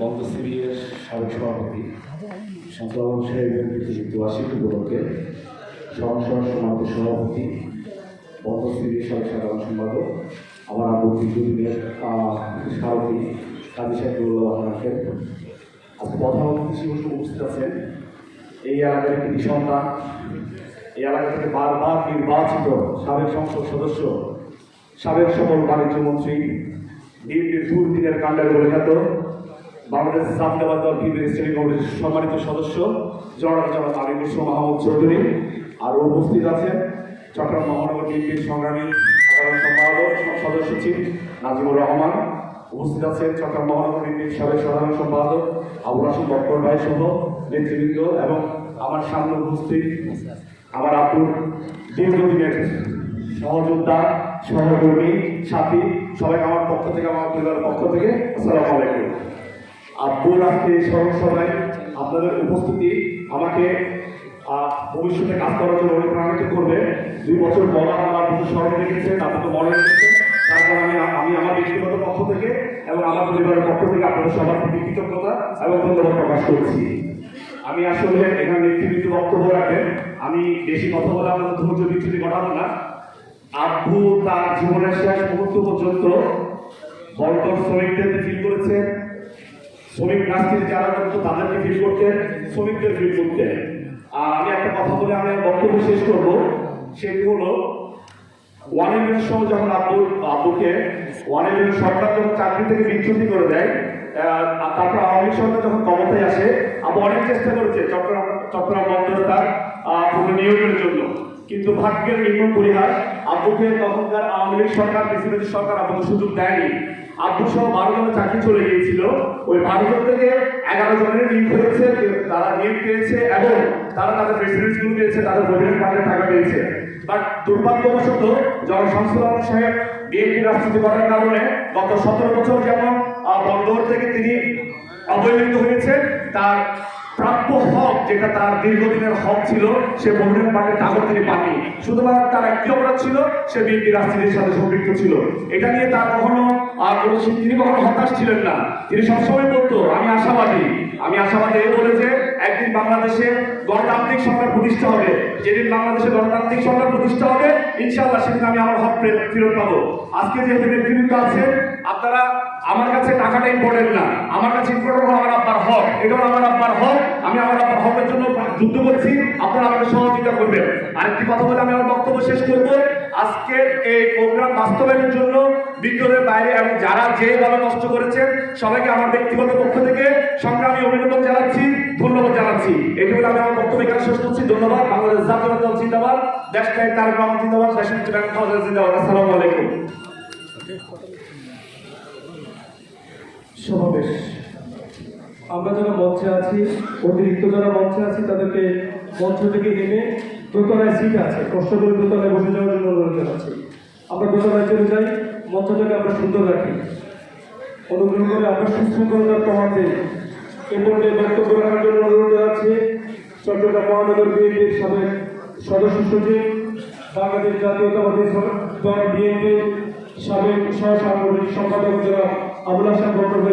বন্ধ সিবিএর সাবেক সভাপতি সন্তরাম সাহেবের মৃত্যুযুক্ত বার্ষিক উপলক্ষে সংসদ সমাজ সভাপতি, বন্ধ সিবিএর সাবেক সাধারণ সম্পাদক, আমার আবু দীর্ঘদিনের সারথী কাজী সাহেবুল্লাহ রাখেন আজ প্রধান অতিথি হিসেবে উপস্থিত আছেন এই এলাকার একটি সন্তান এই এলাকা থেকে বারবার নির্বাচিত সাবেক সংসদ সদস্য, সাবেক সফল বাণিজ্য মন্ত্রী বিএনপির দুর্দিনের কাণ্ডের পরিখ্যাত বাংলাদেশ জাতীয়বাদ দল বিএনপির স্টেডিং কমিটির সম্মানিত সদস্য জনাব জনাব আলী মুসলিম মাহমুদ চৌধুরী আর উপস্থিত আছেন। চট্টগ্রাম মহানগর বিএনপির সংগ্রামী সাধারণ সম্পাদক, সদস্য সচিব নাজিমুর রহমান উপস্থিত আছেন। চট্টগ্রাম মহানগর বিএনপির সাবেক সাধারণ সম্পাদক আবুল হাসিম বক্কর ভাই সহ নেতৃবৃন্দ এবং আমার সামনে উপস্থিত আমার আপুর দীর্ঘদিনের সহযোদ্ধা, সহকর্মী, সাথী সবাই আমার পক্ষ থেকে, আমার পরিবারের পক্ষ থেকে আসসালামু আলাইকুম। আব্বুর আজকে স্মরণ সভায় আপনাদের উপস্থিতি আমাকে ভবিষ্যতে কাজ করার জন্য অনুপ্রাণিত করবে। দুই বছর পর আমার আব্বুকে স্মরণে রেখেছেন আপনাকে মনে রেখেছেন তারপর আমি আমি আমার ব্যক্তিগত পক্ষ থেকে এবং আমার পরিবারের পক্ষ থেকে আপনাদের সবার প্রতি কৃতজ্ঞতা এবং ধন্যবাদ প্রকাশ করছি। আমি আসলে এখানে নেতৃবৃন্দ বক্তব্য রাখেন। আমি বেশি কথা বলে আমাদের ধৈর্য বিচ্ছুতি ঘটাবো না। আব্বু তার জীবনের শেষ মুহূর্ত পর্যন্ত বর্তমান শ্রমিকদের ফিল করেছেন শ্রমিক রাজনীতি যারা করতো তাদেরকে ফিল করতেন শ্রমিকদের ফিল করতেন আর আমি একটা কথা বলে আমি বক্তব্য শেষ করব। সেটি হলো ওয়ান ইলেভেন সহ যখন আব্বু আব্বুকে ওয়ান ইলেভেন সরকার যখন চাকরি থেকে বিচ্যুতি করে দেয় তারপর আওয়ামী সরকার যখন ক্ষমতায় আসে অনেক চেষ্টা করেছে, চট্টগ্রাম চট্টগ্রাম বন্দর তার পুনর্নিয়োগের জন্য। কিন্তু ভাগ্যের নির্মম পরিহার আব্বুকে তখনকার আওয়ামী লীগ সরকার প্রেসিডেন্ট সরকার আব্বুকে সুযোগ দেয়নি। আব্বু সহ বারো জনের চাকরি চলে গিয়েছিল। ওই বারো জন থেকে এগারো জনের নিয়োগ হয়েছে তারা নিয়োগ পেয়েছে এবং তারা তাদের প্রেসিডেন্টগুলো পেয়েছে, তাদের প্রভিডেন্ট ফান্ডের টাকা পেয়েছে। বাট দুর্ভাগ্যবশত জনসংস্থান সাহেব বিএনপি রাজনীতি করার কারণে গত সতেরো বছর যেমন বন্দর থেকে তিনি অবহেলিত হয়েছে তার প্রাপ্য হক যেটা তার দীর্ঘদিনের হক ছিল, সে প্রভিডেন্ট পাকে তাগর তিনি পাননি। শুধুমাত্র তার একটি অপরাধ ছিল, সে বিএনপি রাজনীতির সাথে সম্পৃক্ত ছিল। এটা নিয়ে তার কখনো আর তিনি কখনো হতাশ ছিলেন না। তিনি সবসময় বলতো, আমি আশাবাদী। আমি আশাবাদী এই বলে যে একদিন বাংলাদেশে গণতান্ত্রিক সরকার প্রতিষ্ঠা হবে। যেদিন বাংলাদেশে গণতান্ত্রিক সরকার প্রতিষ্ঠা হবে, ইনশাআল্লাহ সেদিন আমি আমার হক ফেরত পাবো। আজকে যেহেতু নেতৃবৃন্দ আছে, আপনারা আমার কাছে টাকাটা ইম্পর্টেন্ট না। আমার কাছে ইম্পর্টেন্ট আমার আব্বার হক। এটা আমার আব্বার হক। আমি আমার আব্বার হকের জন্য যুদ্ধ করছি। আপনারা আমাকে সহযোগিতা করবেন। আরেকটি কথা বলে আমি আমার বক্তব্য শেষ করব। আজকের এই প্রোগ্রাম বাস্তবায়নের জন্য বিদ্যুতের বাইরে এবং যারা যেভাবে কষ্ট করেছেন সবাইকে আমার ব্যক্তিগত পক্ষ থেকে সংগ্রামী অভিনন্দন জানাচ্ছি, ধন্যবাদ জানাচ্ছি। এটি বলে আমি আমার বক্তব্য এখানে শেষ করছি। ধন্যবাদ। বাংলাদেশ জাতীয় দল জিন্দাবাদ। দেশ তার রহমান জিন্দাবাদ। খাওয়া জিন্দাবাদ। আসসালামু আলাইকুম। সমাবেশ। আমরা যারা মঞ্চে আছি, অতিরিক্ত যারা মঞ্চে আছি, তাদেরকে মঞ্চ থেকে নেমে দোতলায় সিট আছে। কষ্ট করে দোতলায় বসে যাওয়ার জন্য অনুরোধ জানাচ্ছি। আমরা দোতলায় চলে যাই, মঞ্চটাকে আমরা সুন্দর রাখি। অনুগ্রহ করে আমরা সুশৃঙ্খলতার প্রমাণ এ পর্যায়ে বক্তব্য রাখার জন্য অনুরোধ জানাচ্ছি, চট্টগ্রাম মহানগর বিএনপির সাবেক সদস্য সচিব, বাংলাদেশ জাতীয়তাবাদী দল বিএনপির সাবেক সহ সাংগঠনিক সম্পাদক যারা আবুল হাসান বক্তব্য